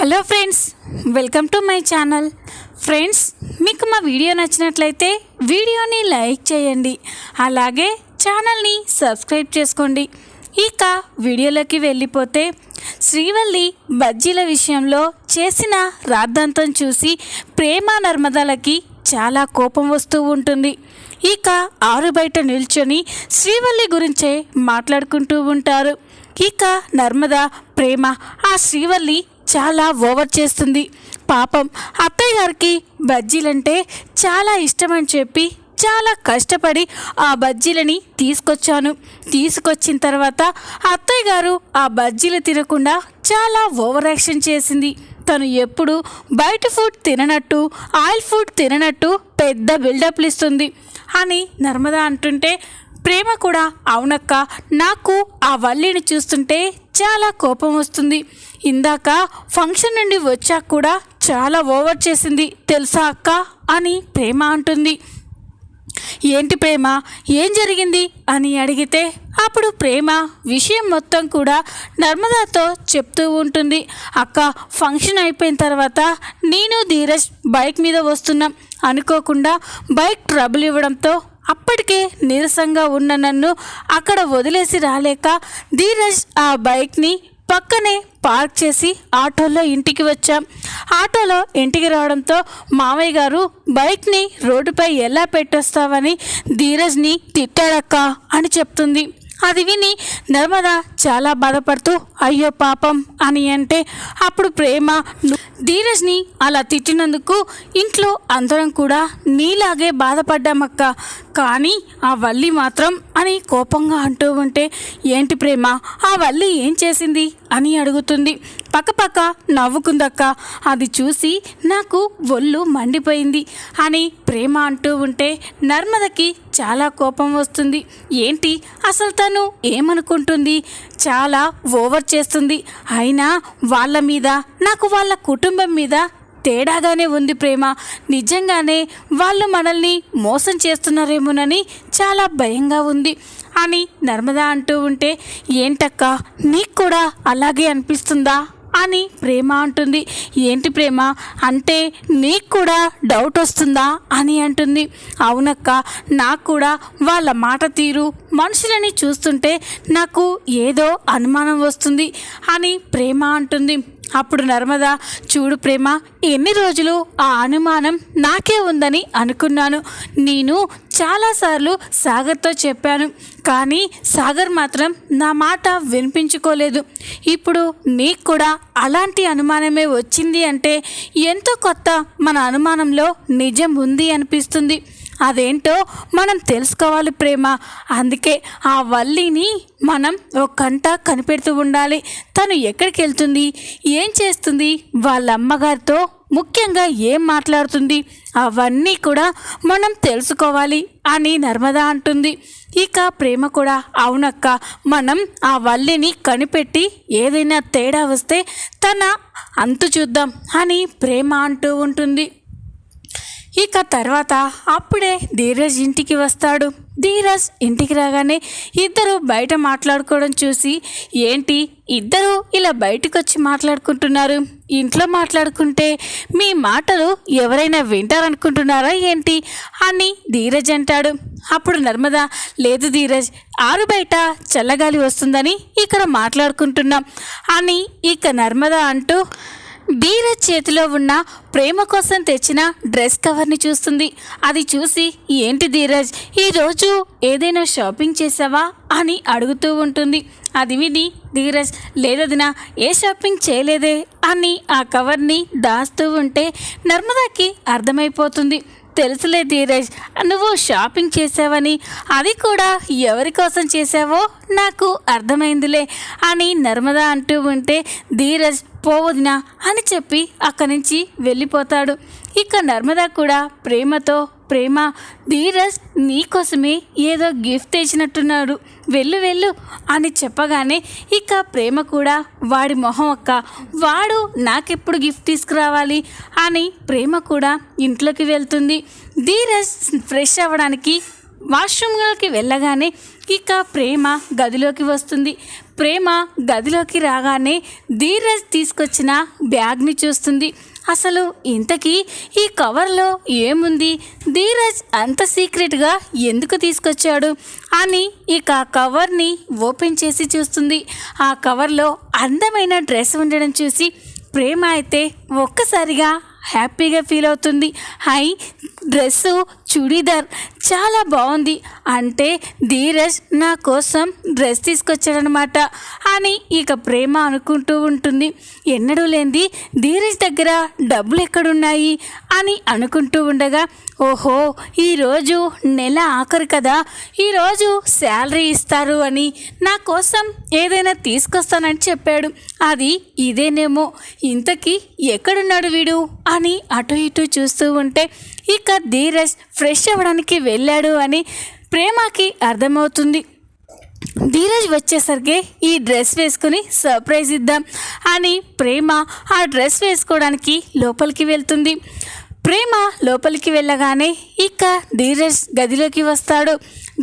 Hello friends welcome to my channel. Friends మీకు మా video నచ్చినట్లయితే వీడియోని లైక్ చేయండి. అలాగే ఛానల్ని సబ్స్క్రైబ్ చేసుకోండి. ఇక వీడియోలోకి వెళ్ళిపోతే శ్రీవల్లి బజ్జీల విషయంలో చేసిన రాద్ధాంతం చూసి ప్రేమ నర్మదాలకి చాలా కోపం వస్తూ ఉంటుంది. ఇక ఆరు బయట నిల్చొని శ్రీవల్లి గురించే మాట్లాడుకుంటూ ఉంటారు. ఇక నర్మద ప్రేమ ఆ శ్రీవల్లి చాలా ఓవర్ చేస్తుంది. పాపం అత్తయ్య గారికి బజ్జీలంటే చాలా ఇష్టమని చెప్పి చాలా కష్టపడి ఆ బజ్జీలని తీసుకొచ్చాను. తీసుకొచ్చిన తర్వాత అత్తయ్య గారు ఆ బజ్జీలు తినకుండా చాలా ఓవర్ యాక్షన్ చేసింది. తను ఎప్పుడు బయట ఫుడ్ తిననట్టు ఆయిల్ ఫుడ్ తిననట్టు పెద్ద బిల్డప్లు ఇస్తుంది అని నర్మద అంటుంటే ప్రేమ కూడా అవునక్క నాకు ఆ వల్లిని చూస్తుంటే చాలా కోపం వస్తుంది. ఇందాక ఫంక్షన్ నుండి వచ్చాక కూడా చాలా ఓవర్ చేసింది. తెలుసా అక్క? అని ప్రేమ అంటుంది. ఏంటి ప్రేమ? ఏం జరిగింది? అని అడిగితే అప్పుడు ప్రేమ విషయం మొత్తం కూడా నర్మదాతో చెప్తూ ఉంటుంది. అక్క ఫంక్షన్ అయిపోయిన తర్వాత నేను ధీరజ్ బైక్ మీద వస్తున్నాం. అనుకోకుండా బైక్ ట్రబుల్ ఇవ్వడంతో అప్పటికే నీరసంగా ఉన్న నన్ను అక్కడ వదిలేసి రాలేక ధీరజ్ ఆ బైక్ని పక్కనే పార్క్ చేసి ఆటోలో ఇంటికి వచ్చాం. ఆటోలో ఇంటికి రావడంతో మామయ్య గారు బైక్ని రోడ్డుపై ఎలా పెట్టేస్తావని ధీరజ్ని తిట్టాడక్క అని చెప్తుంది. అది విని నర్మద చాలా బాధపడుతూ అయ్యో పాపం అని అంటే అప్పుడు ప్రేమ ధీరజ్ని అలా తిట్టినందుకు ఇంట్లో అందరం కూడా నీలాగే బాధపడ్డామక్క. కానీ ఆ వల్లి మాత్రం అని కోపంగా అంటూ ఉంటే ఏంటి ప్రేమ? ఆ వల్లి ఏం చేసింది? అని అడుగుతుంది. పక్కపక్క నవ్వుకుందక్క. అది చూసి నాకు ఒళ్ళు మండిపోయింది. అని ప్రేమ అంటూ ఉంటే నర్మదకి చాలా కోపం వస్తుంది. ఏంటి? అసలు తను ఏమనుకుంటుంది? చాలా ఓవర్ చేస్తుంది. అయినా వాళ్ళ మీద నాకు వాళ్ళ కుటుంబం మీద తేడాగానే ఉంది ప్రేమ. నిజంగానే వాళ్ళు మనల్ని మోసం చేస్తున్నారేమోనని చాలా భయంగా ఉంది. అని నర్మదా అంటూ ఉంటే ఏంటక్క నీకు కూడా అలాగే అనిపిస్తుందా? అని ప్రేమ అంటుంది. ఏంటి ప్రేమ? అంటే నీకు కూడా డౌట్ వస్తుందా అని అంటుంది. అవునక్క నాకు కూడా వాళ్ళ మాట తీరు మనుషులని చూస్తుంటే నాకు ఏదో అనుమానం వస్తుంది అని ప్రేమ అంటుంది. అప్పుడు నర్మద చూడు ప్రేమ ఎన్ని రోజులు ఆ అనుమానం నాకే ఉందని అనుకున్నాను. నేను చాలాసార్లు సాగర్తో చెప్పాను కానీ సాగర్ మాత్రం నా మాట వినిపించుకోలేదు. ఇప్పుడు నీకు కూడా అలాంటి అనుమానమే వచ్చింది అంటే ఎంతో కొత్త మన అనుమానంలో నిజం ఉంది అనిపిస్తుంది. అదేంటో మనం తెలుసుకోవాలి ప్రేమ. అందుకే ఆ వల్లిని మనం ఒక కంట కనిపెడుతూ ఉండాలి. తను ఎక్కడికి వెళ్తుంది? ఏం చేస్తుంది? వాళ్ళ అమ్మగారితో ముఖ్యంగా ఏం మాట్లాడుతుంది? అవన్నీ కూడా మనం తెలుసుకోవాలి అని నర్మదా అంటుంది. ఇక ప్రేమ కూడా అవునక్క మనం ఆ వల్లిని కనిపెట్టి ఏదైనా తేడా వస్తే తన అంతు చూద్దాం అని ప్రేమ అంటూ ఉంటుంది. ఇక తర్వాత అప్పుడే ధీరజ్ ఇంటికి వస్తాడు. ధీరజ్ ఇంటికి రాగానే ఇద్దరు బయట మాట్లాడుకోవడం చూసి ఏంటి ఇద్దరు ఇలా బయటకు వచ్చి మాట్లాడుకుంటున్నారు? ఇంట్లో మాట్లాడుకుంటే మీ మాటలు ఎవరైనా వింటారనుకుంటున్నారా ఏంటి? అని ధీరజ్ అంటాడు. అప్పుడు నర్మద లేదు ధీరజ్ ఆరు బయట చల్లగాలి వస్తుందని ఇక్కడ మాట్లాడుకుంటున్నాం అని ఇక నర్మద అంటూ ధీరజ్ చేతిలో ఉన్న ప్రేమ కోసం తెచ్చిన డ్రెస్ కవర్ని చూస్తుంది. అది చూసి ఏంటి ధీరజ్ ఈరోజు ఏదైనా షాపింగ్ చేసావా? అని అడుగుతూ ఉంటుంది. అది విని ధీరజ్ లేదదినా ఏ షాపింగ్ చేయలేదే? అని ఆ కవర్ని దాస్తూ ఉంటే నర్మదాకి అర్థమైపోతుంది. తెలుసులే ధీరజ్ నువ్వు షాపింగ్ చేసావని అది కూడా ఎవరి కోసం చేసావో నాకు అర్థమైందిలే అని నర్మదా అంటూ ఉంటే ధీరజ్ పోవదినా అని చెప్పి అక్కడి నుంచి వెళ్ళిపోతాడు. ఇక నర్మదా కూడా ప్రేమతో ప్రేమ ధీరజ్ నీకోసమే ఏదో గిఫ్ట్ తెచ్చినట్టున్నాడు. వెళ్ళు వెళ్ళు అని చెప్పగానే ఇక ప్రేమ కూడా వాడి మొహం అక్క వాడు నాకెప్పుడు గిఫ్ట్ తీసుకురావాలి? అని ప్రేమ కూడా ఇంట్లోకి వెళ్తుంది. ధీరజ్ ఫ్రెష్ అవ్వడానికి వాష్రూమ్లోకి వెళ్ళగానే ఇక ప్రేమ గదిలోకి వస్తుంది. ప్రేమ గదిలోకి రాగానే ధీరజ్ తీసుకొచ్చిన బ్యాగ్ని చూస్తుంది. అసలు ఇంతకీ ఈ కవర్లో ఏముంది? ధీరజ్ అంత సీక్రెట్గా ఎందుకు తీసుకొచ్చాడు? అని ఇక ఆ కవర్ని ఓపెన్ చేసి చూస్తుంది. ఆ కవర్లో అందమైన డ్రెస్ ఉండడం చూసి ప్రేమ అయితే ఒక్కసారిగా హ్యాపీగా ఫీల్ అవుతుంది. హై డ్రెస్సు చుడీదార్ చాలా బాగుంది. అంటే ధీరజ్ నా కోసం డ్రెస్ తీసుకొచ్చాడనమాట అని ఇక ప్రేమ అనుకుంటూ ఉంటుంది. ఎన్నడూ లేనిది ధీరజ్ దగ్గర డబ్బులు ఎక్కడున్నాయి? అని అనుకుంటూ ఉండగా ఓహో ఈరోజు నెల ఆఖరు కదా. ఈరోజు శాలరీ ఇస్తారు అని నా కోసం ఏదైనా తీసుకొస్తానని చెప్పాడు. అది ఇదేనేమో. ఇంతకీ ఎక్కడున్నాడు వీడు? అని అటు ఇటు చూస్తూ ఉంటే ఇక ధీరజ్ ఫ్రెష్ అవ్వడానికి వెళ్ళాడు అని ప్రేమకి అర్థమవుతుంది. ధీరజ్ వచ్చేసరికి ఈ డ్రెస్ వేసుకుని సర్ప్రైజ్ ఇద్దాం అని ప్రేమ ఆ డ్రెస్ వేసుకోవడానికి లోపలికి వెళ్తుంది. ప్రేమ లోపలికి వెళ్ళగానే ఇక ధీరజ్ గదిలోకి వస్తాడు.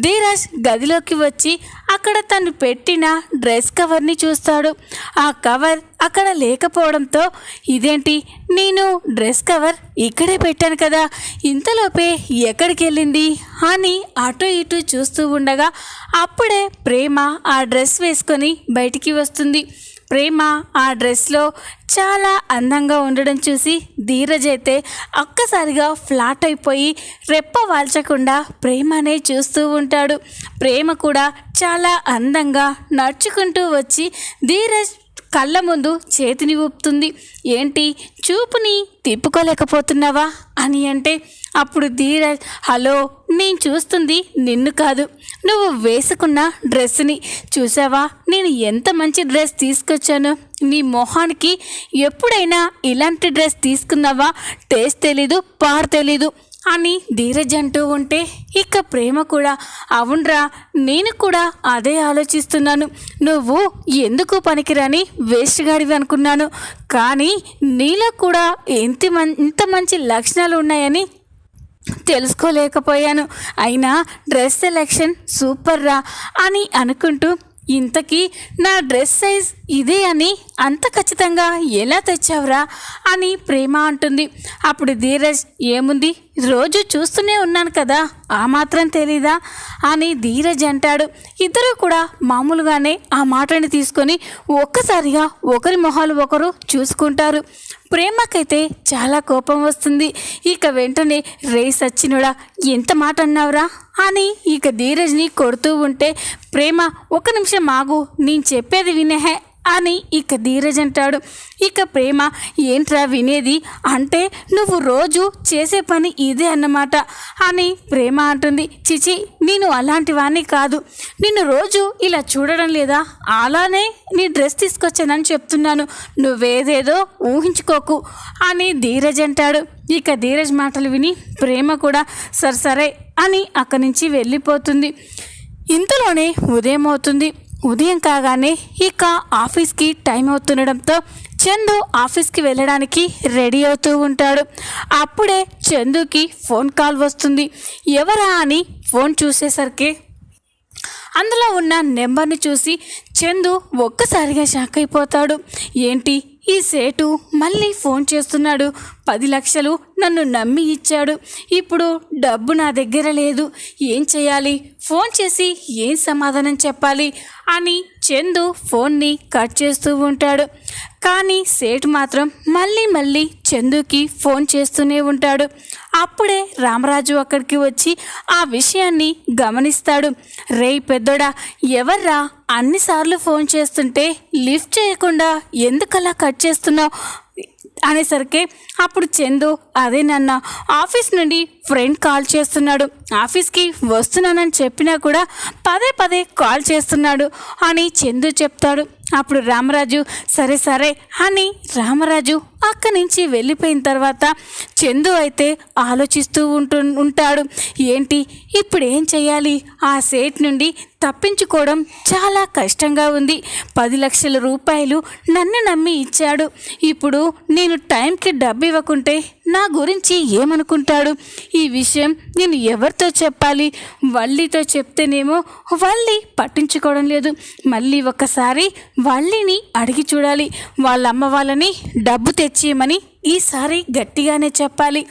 ధీరజ్ గదిలోకి వచ్చి అక్కడ తను పెట్టిన డ్రెస్ కవర్ని చూస్తాడు. ఆ కవర్ అక్కడ లేకపోవడంతో ఇదేంటి? నేను డ్రెస్ కవర్ ఇక్కడే పెట్టాను కదా. ఇంతలోపే ఎక్కడికి వెళ్ళింది అని అటు ఇటు చూస్తూ ఉండగా అప్పుడే ప్రేమ ఆ డ్రెస్ వేసుకొని బయటికి వస్తుంది. ప్రేమ ఆ డ్రెస్లో చాలా అందంగా ఉండడం చూసి ధీరజ్ అయితే ఒక్కసారిగా ఫ్లాట్ అయిపోయి రెప్ప వాల్చకుండా ప్రేమనే చూస్తూ ఉంటాడు. ప్రేమ కూడా చాలా అందంగా నడుచుకుంటూ వచ్చి ధీరజ్ కళ్ళ ముందు చేతిని ఊపుతుంది. ఏంటి? చూపుని తిప్పుకోలేకపోతున్నావా? అని అంటే అప్పుడు ధీరజ్ హలో నేను చూస్తుంది నిన్ను కాదు. నువ్వు వేసుకున్న డ్రెస్ని చూసావా? నేను ఎంత మంచి డ్రెస్ తీసుకొచ్చాను. నీ మొహానికి ఎప్పుడైనా ఇలాంటి డ్రెస్ తీసుకున్నావా? టేస్ట్ తెలీదు పార్ తెలీదు అని ధీరజ్ అంటూ ఉంటే ఇక ప్రేమ కూడా అవునరా నేను కూడా అదే ఆలోచిస్తున్నాను. నువ్వు ఎందుకు పనికిరాని వేస్ట్ గాడివి అనుకున్నాను. కానీ నీలో కూడా ఎంత మం ఇంత మంచి లక్షణాలు ఉన్నాయని తెలుసుకోలేకపోయాను. అయినా డ్రెస్ సెలెక్షన్ సూపర్ రా అని అనుకుంటూ ఇంతకీ నా డ్రెస్ సైజ్ ఇదే అని అంత ఖచ్చితంగా ఎలా తెచ్చావురా అని ప్రేమ అంటుంది. అప్పుడు ధీరజ్ ఏముంది? రోజు చూస్తూనే ఉన్నాను కదా ఆ మాత్రం తెలీదా? అని ధీరజ్ అంటాడు. ఇద్దరు కూడా మామూలుగానే ఆ మాటని తీసుకొని ఒక్కసారిగా ఒకరి మొహాలు ఒకరు చూసుకుంటారు. ప్రేమకైతే చాలా కోపం వస్తుంది. ఇక వెంటనే రే సచ్చినుడా ఎంత మాట అన్నావురా? అని ఇక ధీరజ్ని కొడుతూ ఉంటే ప్రేమ ఒక నిమిషం ఆగు నేను చెప్పేది వినేహే. అని ఇక ధీరజ్ అంటాడు. ఇక ప్రేమ ఏంట్రా వినేది? అంటే నువ్వు రోజు చేసే పని ఇదే అన్నమాట అని ప్రేమ అంటుంది. చిచి నేను అలాంటి వాణ్ణి కాదు. నిన్ను రోజు ఇలా చూడడం లేదా? అలానే నీ డ్రెస్ తీసుకొచ్చానని చెప్తున్నాను. నువ్వేదేదో ఊహించుకోకు అని ధీరజ్ అంటాడు. ఇక ధీరజ్ మాటలు విని ప్రేమ కూడా సరే సరే అని అక్కడి నుంచి వెళ్ళిపోతుంది. ఇంతలోనే ఉదయం అవుతుంది. ఉదయం కాగానే ఇక ఆఫీస్కి టైం అవుతుండడంతో చందు ఆఫీస్కి వెళ్ళడానికి రెడీ అవుతూ ఉంటాడు. అప్పుడే చందుకి ఫోన్ కాల్ వస్తుంది. ఎవరా అని ఫోన్ చూసేసరికి అందులో ఉన్న నెంబర్ని చూసి చందు ఒక్కసారిగా షాక్ అయిపోతాడు. ఏంటి? ఈ సేటు మళ్ళీ ఫోన్ చేస్తున్నాడు. పది లక్షలు నన్ను నమ్మి ఇచ్చాడు. ఇప్పుడు డబ్బు నా దగ్గర లేదు. ఏం చేయాలి? ఫోన్ చేసి ఏం సమాధానం చెప్పాలి? అని చందు ఫోన్ని కట్ చేస్తూ ఉంటాడు. కానీ సేటు మాత్రం మళ్ళీ మళ్ళీ చందుకి ఫోన్ చేస్తూనే ఉంటాడు. అప్పుడే రామరాజు అక్కడికి వచ్చి ఆ విషయాన్ని గమనిస్తాడు. రే పెద్దోడా ఎవర్రా? అన్నిసార్లు ఫోన్ చేస్తుంటే లిఫ్ట్ చేయకుండా ఎందుకలా కట్ చేస్తున్నావు? అనేసరికి అప్పుడు చందు అదే నాన్న ఆఫీస్ నుండి ఫ్రెండ్ కాల్ చేస్తున్నాడు. ఆఫీస్కి వస్తున్నానని చెప్పినా కూడా పదే పదే కాల్ చేస్తున్నాడు అని చందు చెప్తాడు. అప్పుడు రామరాజు సరే సరే అని రామరాజు అక్కడి నుంచి వెళ్ళిపోయిన తర్వాత చందు అయితే ఆలోచిస్తూ ఉంటు ఉంటాడు. ఏంటి? ఇప్పుడు ఏం చేయాలి ఆ సేట్ నుండి తప్పించుకోవడం చాలా కష్టంగా ఉంది. పది లక్షల రూపాయలు నన్ను నమ్మి ఇచ్చాడు. ఇప్పుడు నేను టైంకి డబ్బు ఇవ్వకుంటే నా గురించి ఏమనుకుంటాడు? ఈ విషయం నేను ఎవరితో చెప్పాలి? వల్లితో చెప్తేనేమో వల్లి పట్టించుకోవడం లేదు. మళ్ళీ ఒకసారి వల్లిని అడిగి చూడాలి. వాళ్ళ అమ్మ వాళ్ళని డబ్బు తెచ్చేయమని ఈసారి గట్టిగానే చెప్పాలి.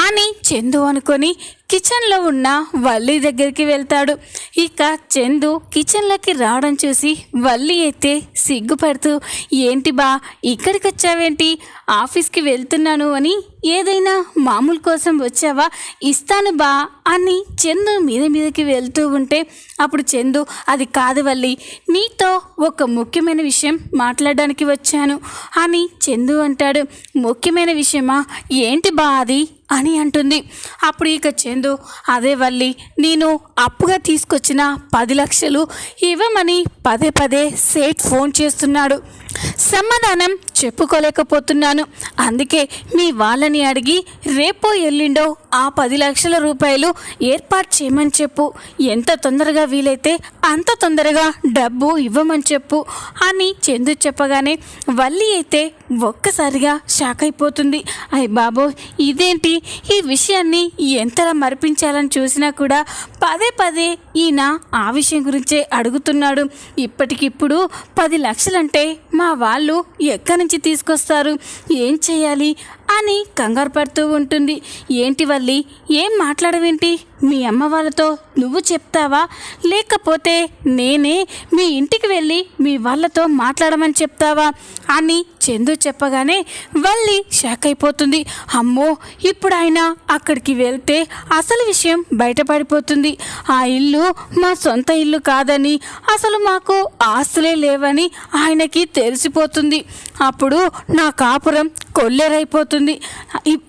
అని చందు అనుకొని కిచెన్లో ఉన్న వల్లి దగ్గరికి వెళ్తాడు. ఇక చందు కిచెన్లోకి రావడం చూసి వల్లి అయితే సిగ్గుపడుతూ ఏంటి బా ఇక్కడికి వచ్చావేంటి ఆఫీస్కి వెళ్తున్నాను అని ఏదైనా మామూలు కోసం వచ్చావా? ఇస్తాను బా అని చందు మీద మీదకి వెళ్తూ ఉంటే అప్పుడు చందు అది కాదు వల్లి నీతో ఒక ముఖ్యమైన విషయం మాట్లాడడానికి వచ్చాను అని చందు అంటాడు. ముఖ్యమైన విషయమా? ఏంటి బా అది? అని అంటుంది. అప్పుడు ఇక చందు అదే వల్లి నేను అప్పుగా తీసుకొచ్చిన పది లక్షలు ఇవ్వమని పదే పదే సేట్ ఫోన్ చేస్తున్నాడు. సమాధానం చెప్పుకోలేకపోతున్నాను. అందుకే మీ వాళ్ళని అడిగి రేపో ఎల్లుండో ఆ పది లక్షల రూపాయలు ఏర్పాటు చేయమని చెప్పు. ఎంత తొందరగా వీలైతే అంత తొందరగా డబ్బు ఇవ్వమని చెప్పు అని చందు చెప్పగానే వల్లి అయితే ఒక్కసారిగా షాక్ అయిపోతుంది. అయ్య బాబో ఇదేంటి? ఈ విషయాన్ని ఎంతలా మరిపించాలని చూసినా కూడా పదే పదే ఈయన ఆ విషయం గురించే అడుగుతున్నాడు. ఇప్పటికిప్పుడు పది లక్షలంటే మా వాళ్ళు ఎక్కడి నుంచి తీసుకొస్తారు? ఏం చేయాలి? అని కంగారు పడుతూ ఉంటుంది. ఏంటి వల్లి ఏం మాట్లాడవేంటి? మీ అమ్మ వాళ్ళతో నువ్వు చెప్తావా? లేకపోతే నేనే మీ ఇంటికి వెళ్ళి మీ వాళ్ళతో మాట్లాడమని చెప్తావా? అని చందు చెప్పగానే వల్లి షాక్ అయిపోతుంది. అమ్మో ఇప్పుడు ఆయన అక్కడికి వెళ్తే అసలు విషయం బయటపడిపోతుంది. ఆ ఇల్లు మా సొంత ఇల్లు కాదని అసలు మాకు ఆస్తులే లేవని ఆయనకి తెలిసిపోతుంది. అప్పుడు నా కాపురం కొల్లేరైపోతుంది.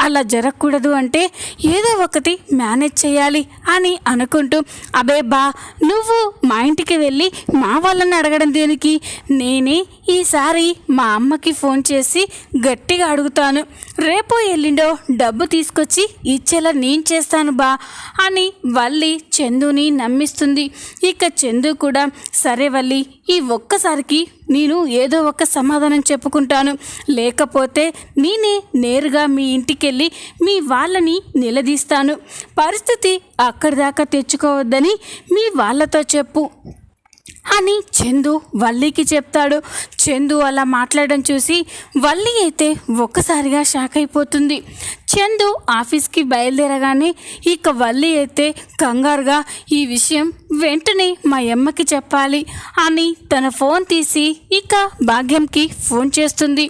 అలా జరగకూడదు అంటే ఏదో ఒకటి మేనేజ్ చేయాలి అని అనుకుంటూ అబే బా నువ్వు మా ఇంటికి వెళ్ళి మా వాళ్ళని అడగడం దేనికి? నేనే ఈసారి మా అమ్మకి ఫోన్ చేసి గట్టిగా అడుగుతాను. రేపో ఎల్లిండో డబ్బు తీసుకొచ్చి ఇచ్చేలా నేను చేస్తాను బా అని వల్లి చందుని నమ్మిస్తుంది. ఇక చందు కూడా సరే వల్లి ఈ ఒక్కసారికి నేను ఏదో ఒక సమాధానం చెప్పుకుంటాను. లేకపోతే నేనే నేరుగా మీ ఇంటికెళ్ళి మీ వాళ్ళని నిలదీస్తాను. పరిస్థితి అక్కడి దాకా తెచ్చుకోవద్దని మీ వాళ్ళతో చెప్పు. అని చందు వల్లికి చెప్తాడు. చందు అలా మాట్లాడడం చూసి వల్లి అయితే ఒక్కసారిగా షాక్ అయిపోతుంది. చందు ఆఫీస్కి బయలుదేరగానే ఇక వల్లి అయితే కంగారుగా ఈ విషయం వెంటనే మా అమ్మకి చెప్పాలి అని తన ఫోన్ తీసి ఇక భాగ్యంకి ఫోన్ చేస్తుంది.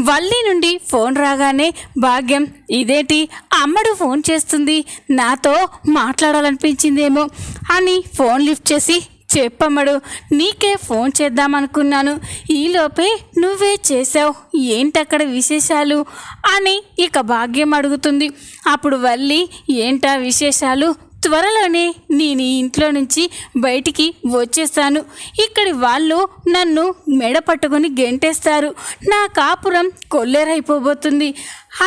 వల్లి నుండి ఫోన్ రాగానే భాగ్యం ఇదేంటి? అమ్మడు ఫోన్ చేస్తుంది. నాతో మాట్లాడాలనిపించిందేమో అని ఫోన్ లిఫ్ట్ చేసి చెప్పమ్మడు నీకే ఫోన్ చేద్దామనుకున్నాను. ఈలోపే నువ్వే చేసావు ఏంటక్కడ విశేషాలు? అని ఇక భాగ్యం అడుగుతుంది. అప్పుడు వల్లి ఏంటా విశేషాలు? త్వరలోనే నేను ఈ ఇంట్లో నుంచి బయటికి వచ్చేస్తాను. ఇక్కడి వాళ్ళు నన్ను మెడ పట్టుకొని గెంటేస్తారు. నా కాపురం కొల్లేరైపోబోతుంది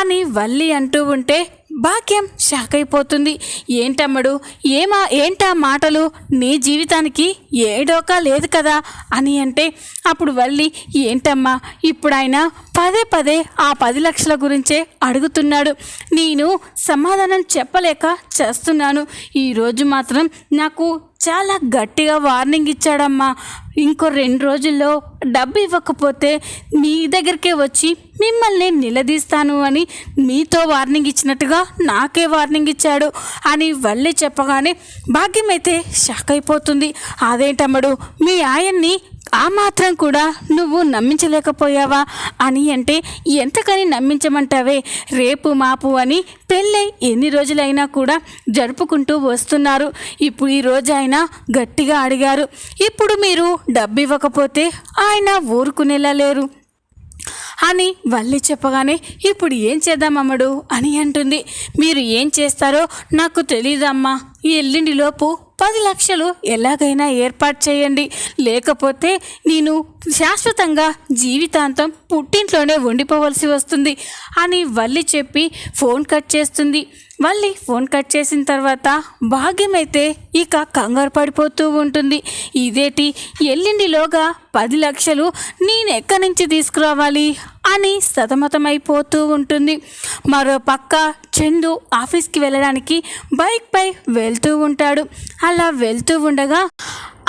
అని వల్లి అంటూ ఉంటే భాగ్యం షాక్ అయిపోతుంది ఏంటమ్మడు? ఏమా ఏంటా మాటలు? నీ జీవితానికి ఏ డోకా లేదు కదా? అని అంటే అప్పుడు వల్లి ఏంటమ్మా ఇప్పుడు ఆయన పదే పదే ఆ పది లక్షల గురించే అడుగుతున్నాడు. నేను సమాధానం చెప్పలేక చేస్తున్నాను. ఈరోజు మాత్రం నాకు చాలా గట్టిగా వార్నింగ్ ఇచ్చాడమ్మా. ఇంకో రెండు రోజుల్లో డబ్బు ఇవ్వకపోతే మీ దగ్గరికే వచ్చి మిమ్మల్ని నిలదీస్తాను అని మీతో వార్నింగ్ ఇచ్చినట్టుగా నాకే వార్నింగ్ ఇచ్చాడు అని వల్లి చెప్పగానే భాగ్యం అయితే షాక్ అయిపోతుంది. అదేంటమ్మడు? మీ ఆయన్ని ఆ మాత్రం కూడా నువ్వు నమ్మించలేకపోయావా అని అంటే ఎంతకని నమ్మించమంటావే? రేపు మాపు అని పెళ్ళై ఎన్ని రోజులైనా కూడా జరుపుకుంటూ వస్తున్నారు. ఇప్పుడు ఈ రోజు ఆయన గట్టిగా అడిగారు. ఇప్పుడు మీరు డబ్బు ఇవ్వకపోతే ఆయన ఊరుకునేలా లేరు. అని వల్లి చెప్పగానే ఇప్పుడు ఏం చేద్దాం అమ్మడు అని అంటుంది. మీరు ఏం చేస్తారో నాకు తెలియదమ్మా ఎల్లుండిలోపు పది లక్షలు ఎలాగైనా ఏర్పాటు చేయండి. లేకపోతే నేను శాశ్వతంగా జీవితాంతం పుట్టింట్లోనే ఉండిపోవలసి వస్తుంది అని వల్లి చెప్పి ఫోన్ కట్ చేస్తుంది. మళ్ళీ ఫోన్ కట్ చేసిన తర్వాత భాగ్యమైతే ఇక కంగారు పడిపోతూ ఉంటుంది. ఇదేటి? ఎల్లిండిలోగా పది లక్షలు నేను ఎక్కడి నుంచి తీసుకురావాలి అని సతమతమైపోతూ ఉంటుంది. మరో పక్క చందు ఆఫీస్కి వెళ్ళడానికి బైక్పై వెళ్తూ ఉంటాడు. అలా వెళ్తూ ఉండగా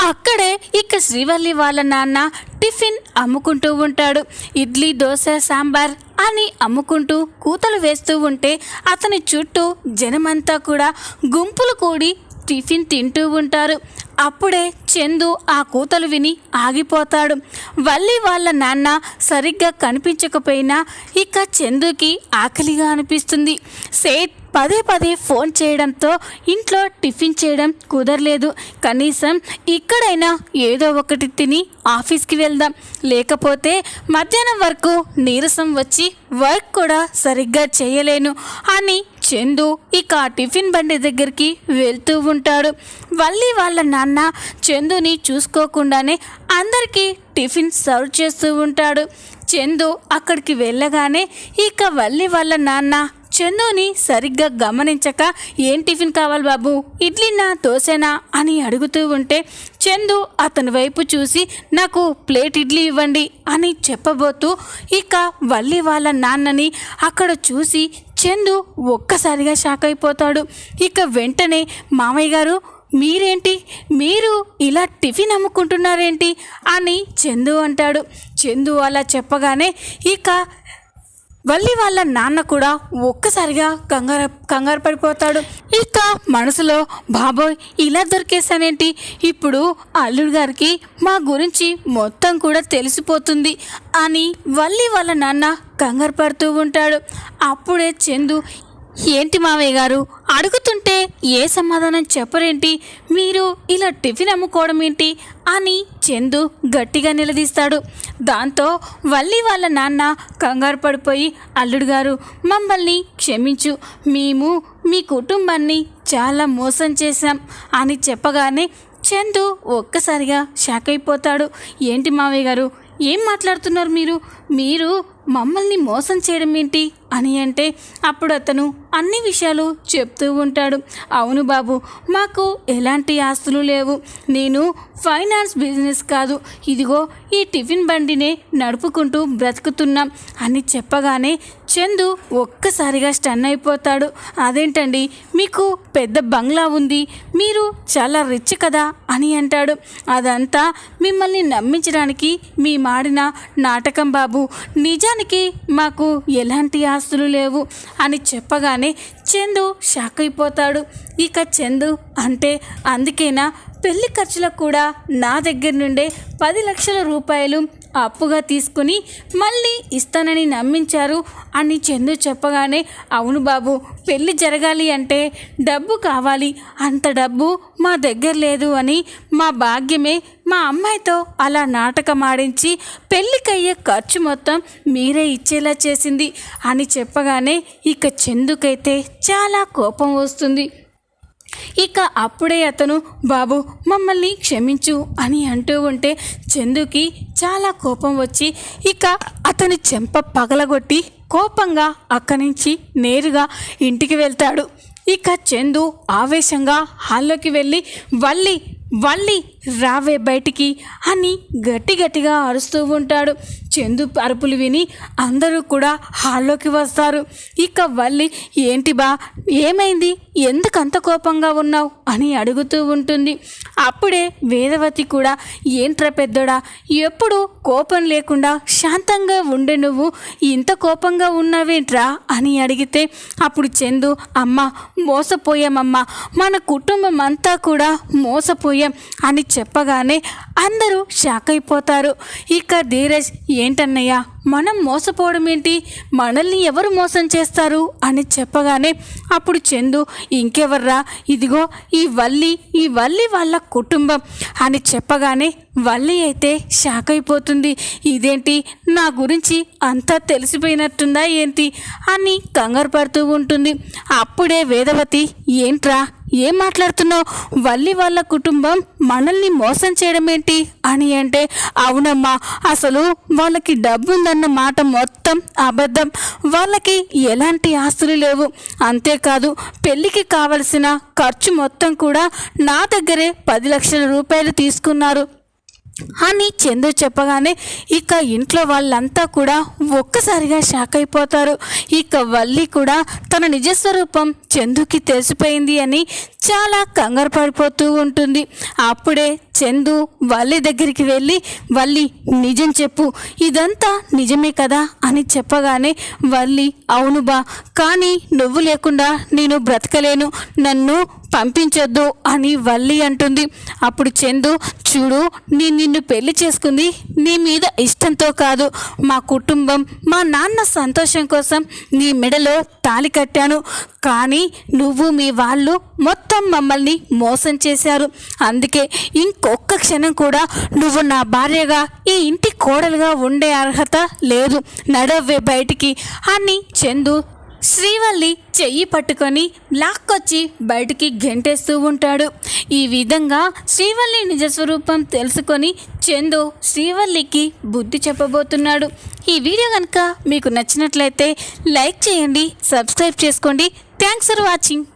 అక్కడే ఇక శ్రీవల్లి వాళ్ళ నాన్న టిఫిన్ అమ్ముకుంటూ ఉంటాడు. ఇడ్లీ దోశ సాంబార్ అని అమ్ముకుంటూ కూతలు వేస్తూ ఉంటే అతని చుట్టూ జనమంతా కూడా గుంపులు కూడి టిఫిన్ తింటూ ఉంటారు. అప్పుడే చందు ఆ కూతలు విని ఆగిపోతాడు. వల్లి వాళ్ళ నాన్న సరిగ్గా కనిపించకపోయినా ఇక చందుకి ఆకలిగా అనిపిస్తుంది. సేట్ పదే పదే ఫోన్ చేయడంతో ఇంట్లో టిఫిన్ చేయడం కుదరలేదు. కనీసం ఇక్కడైనా ఏదో ఒకటి తిని ఆఫీస్కి వెళ్దాం. లేకపోతే మధ్యాహ్నం వరకు నీరసం వచ్చి వర్క్ కూడా సరిగ్గా చేయలేను అని చందు ఇక టిఫిన్ బండి దగ్గరికి వెళ్తూ ఉంటాడు. వల్లి వాళ్ళ నాన్న చందుని చూసుకోకుండానే అందరికీ టిఫిన్ సర్వ్ చేస్తూ ఉంటాడు. చందు అక్కడికి వెళ్ళగానే ఇక వల్లి వాళ్ళ నాన్న చందుని సరిగ్గా గమనించక ఏం టిఫిన్ కావాలి బాబు? ఇడ్లీనా దోశనా? అని అడుగుతూ ఉంటే చందు అతని వైపు చూసి నాకు ప్లేట్ ఇడ్లీ ఇవ్వండి అని చెప్పబోతూ ఇక వల్లి వాళ్ళ నాన్నని అక్కడ చూసి చందు ఒక్కసారిగా షాక్ అయిపోతాడు. ఇక వెంటనే మామయ్య గారు మీరేంటి? మీరు ఇలా టిఫిన్ అమ్ముకుంటున్నారేంటి? అని చందు అంటాడు. చందు అలా చెప్పగానే ఇక వల్లి వాళ్ళ నాన్న కూడా ఒక్కసారిగా కంగారు కంగారు పడిపోతాడు. ఇక మనసులో బాబోయ్ ఇలా దొరికేశానేంటి? ఇప్పుడు అల్లుడు గారికి మా గురించి మొత్తం కూడా తెలిసిపోతుంది అని వల్లి వాళ్ళ నాన్న కంగారు పడుతూ ఉంటాడు. అప్పుడే చందు ఏంటి మావయ్య గారు? అడుగుతుంటే ఏ సమాధానం చెప్పరేంటి? మీరు ఇలా టిఫిన్ అమ్ముకోవడం ఏంటి? అని చందు గట్టిగా నిలదీస్తాడు. దాంతో వల్లి వాళ్ళ నాన్న కంగారు పడిపోయి అల్లుడు గారు మమ్మల్ని క్షమించు. మేము మీ కుటుంబాన్ని చాలా మోసం చేశాం అని చెప్పగానే చందు ఒక్కసారిగా షాక్ అయిపోతాడు. ఏంటి మావయ్య గారు? ఏం మాట్లాడుతున్నారు మీరు? మీరు మమ్మల్ని మోసం చేయడం ఏంటి? అని అంటే అప్పుడు అతను అన్ని విషయాలు చెప్తూ ఉంటాడు. అవును బాబు మాకు ఎలాంటి ఆస్తులు లేవు. నేను ఫైనాన్స్ బిజినెస్ కాదు. ఇదిగో ఈ టిఫిన్ బండినే నడుపుకుంటూ బ్రతుకుతున్నాం అని చెప్పగానే చందు ఒక్కసారిగా స్టన్ అయిపోతాడు. అదేంటండి మీకు పెద్ద బంగ్లా ఉంది. మీరు చాలా రిచ్ కదా అని అంటాడు. అదంతా మిమ్మల్ని నమ్మించడానికి మీ మాడిన నాటకం బాబు. నిజానికి మాకు ఎలాంటి ఆస్తులు లేవు అని చెప్పగానే చందు షాక్ అయిపోతాడు. ఇక చందు అంటే అందుకేనా? పెళ్ళి ఖర్చులకు కూడా నా దగ్గర నుండే పది లక్షల రూపాయలు అప్పుగా తీసుకుని మళ్ళీ ఇస్తానని నమ్మించారు అని చందు చెప్పగానే అవును బాబు పెళ్ళి జరగాలి అంటే డబ్బు కావాలి. అంత డబ్బు మా దగ్గర లేదు అని మా భాగ్యమే మా అమ్మాయితో అలా నాటకం ఆడించి పెళ్ళికయ్యే ఖర్చు మొత్తం మీరే ఇచ్చేలా చేసింది అని చెప్పగానే ఇక చందుకైతే చాలా కోపం వస్తుంది. ఇక అప్పుడే అతను బాబు మమ్మల్ని క్షమించు అని అంటూ ఉంటే చందుకి చాలా కోపం వచ్చి ఇక అతని చెంప పగలగొట్టి కోపంగా అక్కడి నుంచి నేరుగా ఇంటికి వెళ్తాడు. ఇక చందు ఆవేశంగా హాల్లోకి వెళ్ళి వల్లి వల్లి రావే బయటికి అని గట్టి గట్టిగా అరుస్తూ ఉంటాడు. చందు అరుపులు విని అందరూ కూడా హాల్లోకి వస్తారు. ఇక వల్లి ఏంటి బా ఏమైంది? ఎందుకు అంత కోపంగా ఉన్నావు? అని అడుగుతూ ఉంటుంది. అప్పుడే వేదవతి కూడా ఏంట్రా పెద్దోడా ఎప్పుడు కోపం లేకుండా శాంతంగా ఉండే నువ్వు. ఇంత కోపంగా ఉన్నావేంట్రా? అని అడిగితే అప్పుడు చందు అమ్మ మోసపోయామమ్మా. మన కుటుంబం అంతా కూడా మోసపోయాం అని చెప్పగానే అందరూ షాక్ అయిపోతారు. ఇక ధీరజ్ ఏంటన్నయ్యా మనం మోసపోవడం ఏంటి మనల్ని ఎవరు మోసం చేస్తారు? అని చెప్పగానే అప్పుడు చందు ఇంకెవర్రా? ఇదిగో ఈ వల్లి ఈ వల్లి వాళ్ళ కుటుంబం అని చెప్పగానే వల్లి అయితే షాక్ అయిపోతుంది. ఇదేంటి? నా గురించి అంతా తెలిసిపోయినట్టుందా ఏంటి? అని కంగారు పడుతూ ఉంటుంది. అప్పుడే వేదవతి ఏంట్రా? ఏం మాట్లాడుతున్నావు? వల్లి వాళ్ళ కుటుంబం మనల్ని మోసం చేయడం ఏంటి అని అంటే అవునమ్మా అసలు వాళ్ళకి డబ్బు ఉందన్న మాట మొత్తం అబద్ధం. వాళ్ళకి ఎలాంటి ఆస్తులు లేవు. అంతేకాదు పెళ్ళికి కావలసిన ఖర్చు మొత్తం కూడా నా దగ్గరే పది లక్షల రూపాయలు తీసుకున్నారు. అని చందు చెప్పగానే ఇక ఇంట్లో వాళ్ళంతా కూడా ఒక్కసారిగా షాక్ అయిపోతారు. ఇక వల్లి కూడా తన నిజస్వరూపం చందుకి తెలిసిపోయింది అని చాలా కంగారు పడిపోతూ ఉంటుంది. అప్పుడే చందు వల్లి దగ్గరికి వెళ్ళి వల్లి నిజం చెప్పు. ఇదంతా నిజమే కదా? అని చెప్పగానే వల్లి అవును బా. కానీ నువ్వు లేకుండా నేను బ్రతకలేను. నన్ను పంపించొద్దు అని వల్లి అంటుంది. అప్పుడు చందు చూడు నేను నిన్ను పెళ్ళి చేసుకుంది నీ మీద ఇష్టంతో కాదు. మా కుటుంబం మా నాన్న సంతోషం కోసం నీ మెడలో తాళి కట్టాను. కానీ నువ్వు మీ వాళ్ళు మొత్తం మమ్మల్ని మోసం చేశారు. అందుకే ఇంకొక క్షణం కూడా నువ్వు నా భార్యగా ఈ ఇంటి కోడలుగా ఉండే అర్హత లేదు. నడవ్వే బయటికి అని చందు శ్రీవల్లి చెయ్యి పట్టుకొని లాక్కొచ్చి బయటికి గెంటేస్తూ ఉంటాడు. ఈ విధంగా శ్రీవల్లి నిజస్వరూపం తెలుసుకొని చందు శ్రీవల్లికి బుద్ధి చెప్పబోతున్నాడు. ఈ వీడియో కనుక మీకు నచ్చినట్లయితే లైక్ చేయండి సబ్స్క్రైబ్ చేసుకోండి. Thanks for watching.